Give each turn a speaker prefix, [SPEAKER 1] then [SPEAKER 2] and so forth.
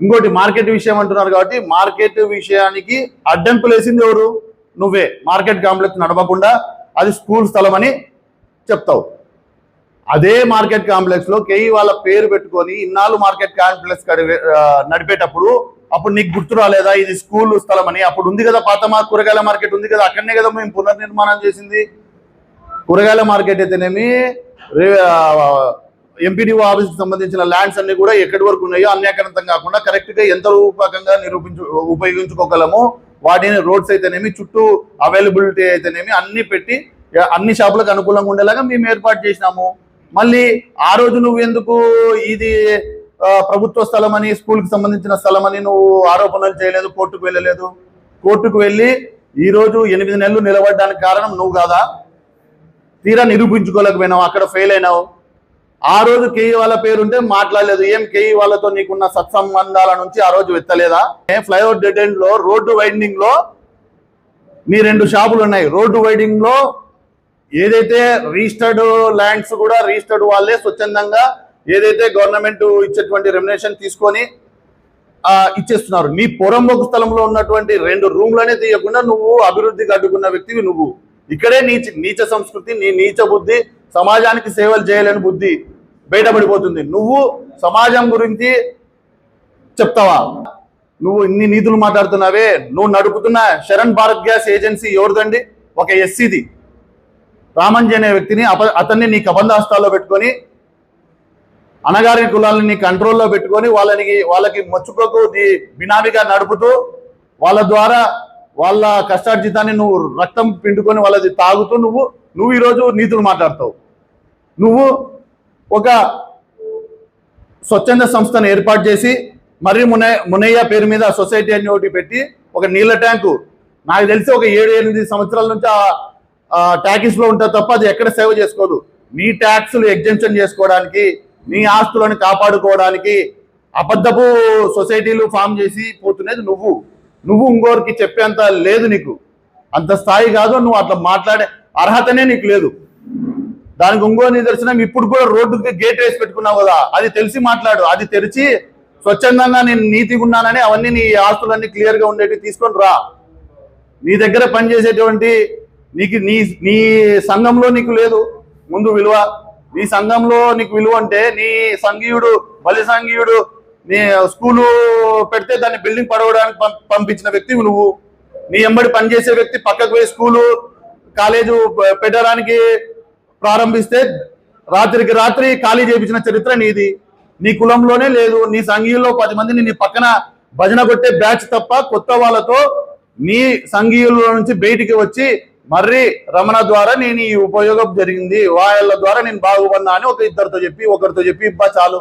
[SPEAKER 1] ఇంకోటి మార్కెట్ విషయం అంటున్నారు కాబట్టి మార్కెట్ విషయానికి అడ్డంకులు వేసింది ఎవరు? నువ్వే. మార్కెట్ కాంప్లెక్స్ నడవకుండా అది స్కూల్ స్థలం అని చెప్తావు. అదే మార్కెట్ కాంప్లెక్స్లో కేఈ వాళ్ళ పేరు పెట్టుకొని ఇన్నాళ్ళు మార్కెట్ కాంప్లెక్స్ నడిపేటప్పుడు అప్పుడు నీకు గుర్తు రాలేదా? ఇది స్కూల్ స్థలం అని అప్పుడు ఉంది కదా పాత మా కూరగాయల మార్కెట్ ఉంది కదా. అక్కడనే కదా మేము పునర్నిర్మాణం చేసింది. కూరగాయల మార్కెట్ అయితేనేమి ఎంపీడీఓ ఆఫీస్కి సంబంధించిన ల్యాండ్స్ అన్ని కూడా ఎక్కడి వరకు ఉన్నాయో అన్యాకరణం కాకుండా కరెక్ట్గా ఎంత రూపకంగా నిరూపించు ఉపయోగించుకోగలము వాటిని రోడ్స్ అయితేనేమి చుట్టూ అవైలబిలిటీ అయితేనేమి అన్ని పెట్టి అన్ని షాపులకు అనుకూలంగా ఉండేలాగా మేము ఏర్పాటు చేసినాము. మళ్ళీ ఆ రోజు నువ్వు ఎందుకు ఇది ప్రభుత్వ స్థలం అని స్కూల్కి సంబంధించిన స్థలం అని నువ్వు ఆరోపణలు చేయలేదు కోర్టుకు వెళ్ళలేదు? కోర్టుకు వెళ్ళి ఈరోజు ఎనిమిది నెలలు నిలబడడానికి కారణం నువ్వు కాదా? తీరా నిరూపించుకోలేకపోయినావు? అక్కడ ఫెయిల్ అయినావు? ఆ రోజు కేఈ వాళ్ళ పేరుంటే మాట్లాడలేదు. ఏం కేఈ వాళ్ళతో నీకున్న సత్సంబంధాల నుంచి ఆ రోజు వెత్తలేదా? ఫ్లైఓవర్ డెడ్లో రోడ్డు వైండింగ్లో మీ రెండు షాపులు ఉన్నాయి. రోడ్డు వైండింగ్లో ఏదైతే రిజిస్టర్డ్ ల్యాండ్స్ కూడా రిజిస్టర్డ్ వాళ్ళే స్వచ్ఛందంగా ఏదైతే గవర్నమెంట్ ఇచ్చేటువంటి రెమ్యునేషన్ తీసుకొని ఇచ్చేస్తున్నారు. నీ పొరంబొకు స్థలంలో ఉన్నటువంటి రెండు రూమ్లనే తీయకుండా నువ్వు అభివృద్ధికి అడ్డుకున్న వ్యక్తివి నువ్వు. ఇక్కడే నీచ నీచ సంస్కృతి నీ నీచ బుద్ధి సమాజానికి సేవలు చేయలేని బుద్ధి. బయటపడిపోతుంది. నువ్వు సమాజం గురించి చెప్తావా? నువ్వు ఇన్ని నీతులు మాట్లాడుతున్నావే నువ్వు నడుపుతున్న శరణ్ భారత్ గ్యాస్ ఏజెన్సీ ఎవరిదండి? ఒక ఎస్సీది. రామంజీ అనే వ్యక్తిని అప అతన్ని నీ కబంధాస్తాల్లో పెట్టుకొని అనగారి కులాలని నీ కంట్రోల్లో పెట్టుకొని వాళ్ళని వాళ్ళకి మచ్చుకోకు నీ బినామీగా నడుపుతూ వాళ్ళ ద్వారా వాళ్ళ కష్టార్జితాన్ని నువ్వు రక్తం పిండుకొని వాళ్ళది తాగుతూ నువ్వు నువ్వు ఈరోజు నీతులు మాట్లాడతావు. నువ్వు ఒక స్వచ్ఛంద సంస్థను ఏర్పాటు చేసి మరి మునయ్య మునయ్య పేరు మీద సొసైటీ అని ఒకటి పెట్టి ఒక నీళ్ళ ట్యాంకు. నాకు తెలిసి ఒక ఏడు ఎనిమిది సంవత్సరాల నుంచి ఆ- ఆ ఉంటుంది తప్ప అది ఎక్కడ సేవ చేసుకోదు. నీ ట్యాక్స్లు ఎగ్జెంప్షన్ చేసుకోవడానికి నీ ఆస్తులను కాపాడుకోవడానికి అబద్ధపు సొసైటీలు ఫామ్ చేసి పోతున్నది నువ్వు. నువ్వు ఇంకోరికి చెప్పేంత లేదు నీకు. అంత స్థాయి కాదు నువ్వు అట్లా మాట్లాడే అర్హతనే నీకు లేదు. దానికి ఇంకో నిదర్శనం ఇప్పుడు కూడా రోడ్డుకి గేట్ వేసి పెట్టుకున్నావు కదా. అది తెలిసి మాట్లాడు. అది తెరిచి స్వచ్ఛందంగా నేను నీతిగా ఉన్నానని అవన్నీ నీ ఆస్తులన్నీ క్లియర్గా ఉండేవి తీసుకొని రా. నీ దగ్గర పనిచేసేటువంటి నీకు నీ నీ సంఘంలో నీకు లేదు. ముందు విలువ. నీ సంఘంలో నీకు విలువ అంటే నీ సంఘీయుడు బలి సంఘీయుడు నీ స్కూలు పెడితే దాన్ని బిల్డింగ్ పడవడానికి పం- పంపించిన వ్యక్తి నువ్వు. నీ ఎంబడి పనిచేసే వ్యక్తి పక్కకు పోయి స్కూలు కాలేజు పెట్టడానికి ప్రారంభిస్తే రాత్రికి రాత్రి ఖాళీ చేయించిన చరిత్ర నీది. నీ కులంలోనే లేదు నీ సంఘీయుల్లో పది మందిని నీ పక్కన భజన కొట్టే బ్యాచ్ తప్ప కొత్త వాళ్ళతో నీ సంఘీయుల నుంచి బయటికి వచ్చి మర్రి రమణ ద్వారా నేను ఈ ఉపయోగం జరిగింది వాళ్ళ ద్వారా నేను బాగుపడినా అని ఒక ఇద్దరితో చెప్పి ఒకరితో చెప్పి ఇబ్బా చాలు.